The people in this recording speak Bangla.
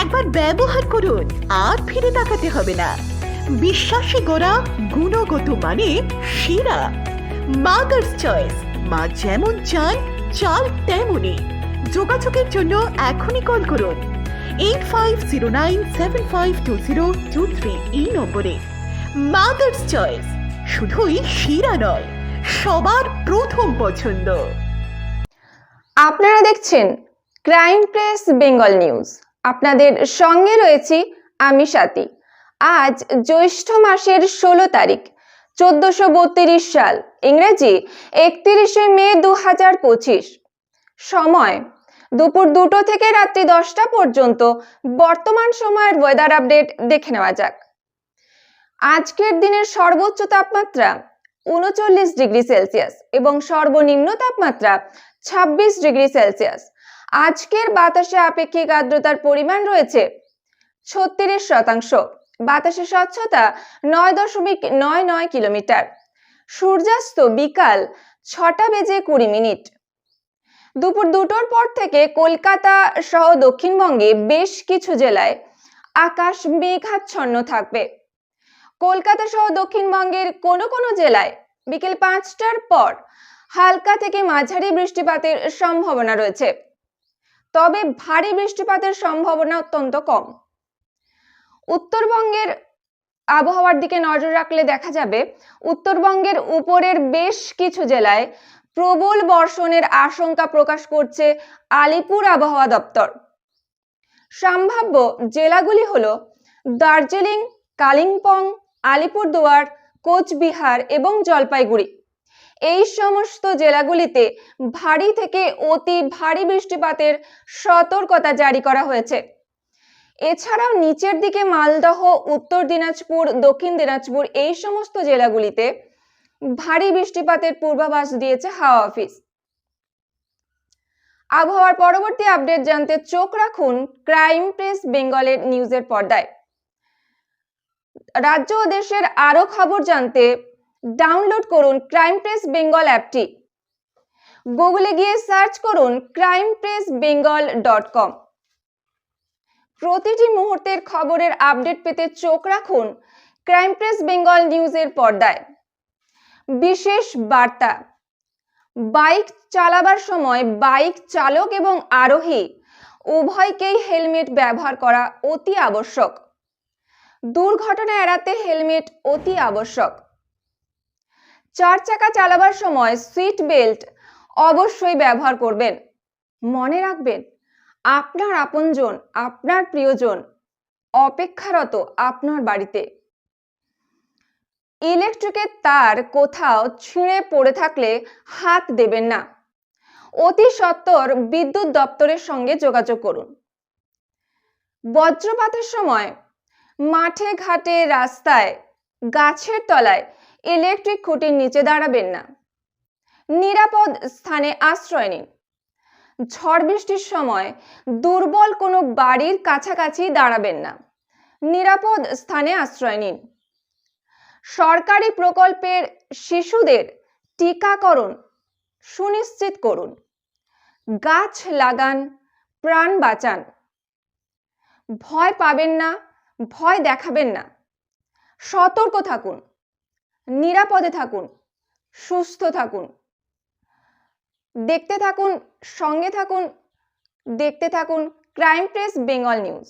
একবার ব্যবহার করুন, আর ফিরে তাকাতে হবে না। বিশ্বাসী গোড়া গুণগত মানে সেরা। মাদার্স চয়েস মা যেমন চান চাল তেমনই। যোগাযোগের জন্য এখনই কল করুন। Eight five zero nine seven five two zero two three এই নম্বরে। মাদার্স চয়েস শুধুই সেরা নয়, সবার প্রথম পছন্দ। আপনারা দেখছেন ক্রাইম প্রেস বেঙ্গল নিউজ আপনাদের সঙ্গে রয়েছি আমি সাথী। আজ জ্যৈষ্ঠ মাসের ষোলো তারিখ, চোদ্দশো বত্রিশ সাল, ইংরেজি একত্রিশে মে দু হাজার পঁচিশ। সময়, দুপুর দুটো থেকে রাত্রি দশটা পর্যন্ত বর্তমান সময়ের ওয়েদার আপডেট দেখে নেওয়া যাক। আজকের দিনের সর্বোচ্চ তাপমাত্রা উনচল্লিশ ডিগ্রি সেলসিয়াস এবং সর্বনিম্ন তাপমাত্রা ছাব্বিশ ডিগ্রি সেলসিয়াস। আজকের বাতাসে আপেক্ষিক আর্দ্রতার পরিমাণ রয়েছে ছত্রিশ শতাংশ। বাতাসের স্বচ্ছতা নয় দশমিক নয় নয় কিলোমিটার। সূর্যাস্ত বিকাল ছটা বেজে কুড়ি মিনিট। দুপুর দুটোর পর থেকে কলকাতা সহ দক্ষিণবঙ্গে বেশ কিছু জেলায় আকাশ মেঘাচ্ছন্ন থাকবে। কলকাতা সহ দক্ষিণবঙ্গের কোনো কোনো জেলায় বিকেল পাঁচটার পর হালকা থেকে মাঝারি বৃষ্টিপাতের সম্ভাবনা রয়েছে। তবে ভারী বৃষ্টিপাতের সম্ভাবনা অত্যন্ত কম। উত্তরবঙ্গের আবহাওয়ার দিকে নজর রাখলে দেখা যাবে, উত্তরবঙ্গের উপরের বেশ কিছু জেলায় প্রবল বর্ষণের আশঙ্কা প্রকাশ করছে আলিপুর আবহাওয়া দপ্তর। সম্ভাব্য জেলাগুলি হল দার্জিলিং, কালিম্পং, আলিপুরদুয়ার, কোচবিহার এবং জলপাইগুড়ি। এই সমস্ত জেলাগুলিতে ভারী থেকে অতি ভারী বৃষ্টিপাতের সতর্কতা জারি করা হয়েছে। এছাড়াও নিচের দিকে মালদহ, উত্তর দিনাজপুর, দক্ষিণ দিনাজপুর এই সমস্ত জেলাগুলিতে ভারী বৃষ্টিপাতের পূর্বাভাস দিয়েছে হাওয়া অফিস। আবহাওয়ার পরবর্তী আপডেট জানতে চোখ রাখুন ক্রাইম প্রেস বেঙ্গলের নিউজের পর্দায়। রাজ্য ও দেশের আরও খবর জানতে ডাউনলোড করুন ক্রাইম প্রেস বেঙ্গল অ্যাপটি। গুগলে গিয়ে সার্চ করুন crime press Bengal dot com প্রতিটি মুহূর্তের খবরের আপডেট পেতে চোখ রাখুন ক্রাইম প্রেস বেঙ্গল নিউজের পর্দায়। বিশেষ বার্তা, বাইক চালাবার সময় বাইক চালক এবং আরোহী, উভয়কেই হেলমেট ব্যবহার করা অতি আবশ্যক। দুর্ঘটনা এড়াতে হেলমেট অতি আবশ্যক। চার চাকা চালাবার সময় সিট বেল্ট অবশ্যই ব্যবহার করবেন। মনে রাখবেন, আপনার আপনজন, আপনার প্রিয়জন অপেক্ষারত আপনার বাড়িতে। ইলেকট্রিকের তার কোথাও ছিঁড়ে পড়ে থাকলে হাত দেবেন না। অতি সত্বর বিদ্যুৎ দপ্তরের সঙ্গে যোগাযোগ করুন। বজ্রপাতের সময় মাঠে ঘাটে রাস্তায় গাছের তলায় ইলেকট্রিক খুঁটির নিচে দাঁড়াবেন না। নিরাপদ স্থানে আশ্রয় নিন। ঝড় বৃষ্টির সময় দুর্বল কোনো বাড়ির কাছাকাছি দাঁড়াবেন না। নিরাপদ স্থানে আশ্রয় নিন। সরকারি প্রকল্পের শিশুদের টিকাকরণ সুনিশ্চিত করুন। গাছ লাগান, প্রাণ বাঁচান। ভয় পাবেন না, ভয় দেখাবেন না। সতর্ক থাকুন। নিরাপদে থাকুন। সুস্থ থাকুন। দেখতে থাকুন সঙ্গে থাকুন দেখতে থাকুন ক্রাইম প্রেস বেঙ্গল নিউজ।